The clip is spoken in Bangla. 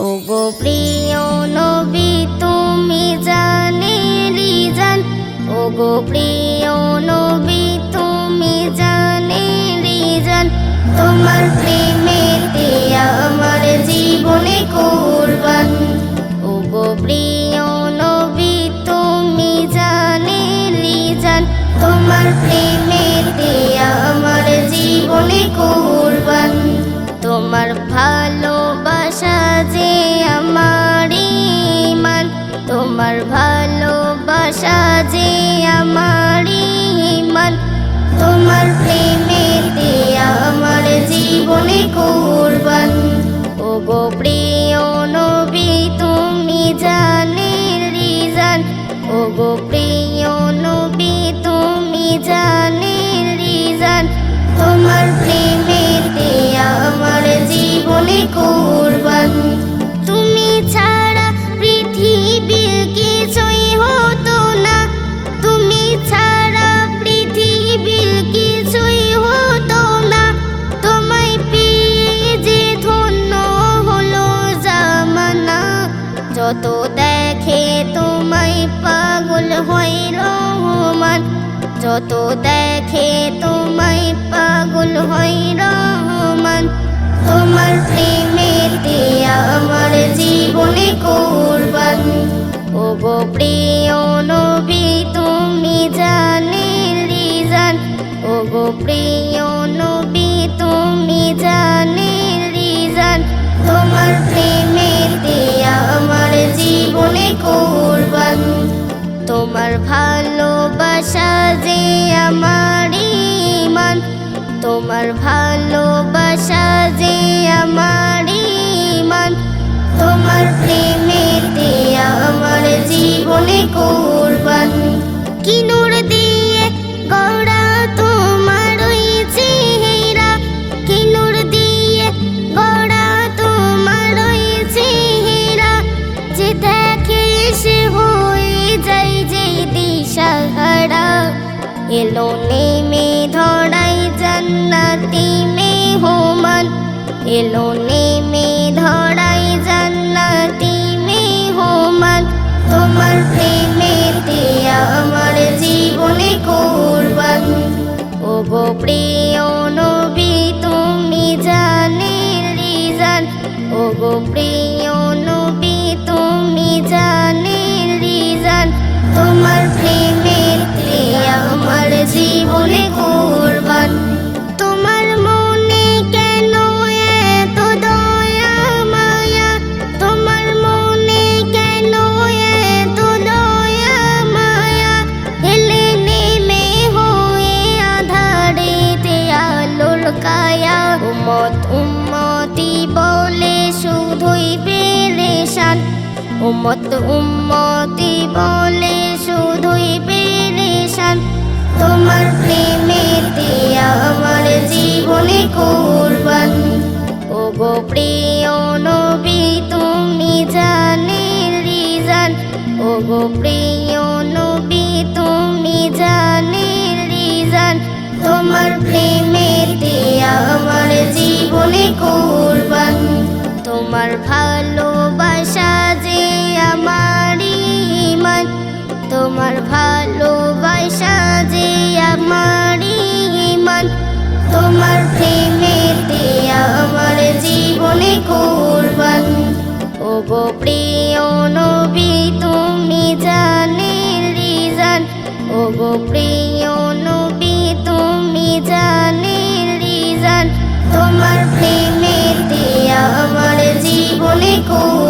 ওগো প্রিয় নবী, তুমি জানেলি জান। ওগো প্রিয় নবী, তুমি জানেলি জান। তোমার প্রেমেতে আমার জীবনে কোরবান। ওগো প্রিয় নবী, তুমি জানেলি জান। তোমার প্রেমেতে তোমার ভালোবাসা যে আমার ইমান, তোমার প্রেমেতে আমার জীবনে কোরবান। ও গো প্রিয় নবী, তুমি জানে রিজান। ও গো প্রিয় নবী, তুমি জানে রিজান। তোমার প্রেমেতে আমার জীবনে কোরবান। যত দেখে তোমায় পাগল হয় রহমান যত দেখে তোমায় পাগল হয় রহমান তোমার প্রেমেতে আমার জীবনে কোরবান। ও গো প্রিয় নবী, তুমি জানে রিজান ও গো প্রিয় তোমার ভালোবাসা যে আমার ইমান তোমার ভালোবাসা যে আমার এলো নেমে ধরাই জান্নাতি মেহমান এলো নেমে ধরাই জান্নাতি মেহমান তোমার প্রেমেতে আমার জীবনে কোরবান। ও গো প্রিয় নবী, তুমি জানে রিজান। ও গো প্রিয় উম্মত উম্মতি বলে শুধুই পেরেশান তোমার প্রেমে প্রেমেতে আমার জীবনে কোরবান। ও গো প্রিয় নবী, তুমি জানে রিজান। ও গো প্রিয় নবী, তুমি জানে রিজান। তোমার প্রেমেতে আমার জীবনে কোরবান। তোমার ভালোবাসা তোমার প্রেমেতে আমার জীবনে কোরবান। ও গো প্রিয় নবী, তুমি জানে রিজান। ও গো প্রিয় নবী, তুমি জানে রিজান। তোমার প্রেমেতে আমার জীবনে কোরবান।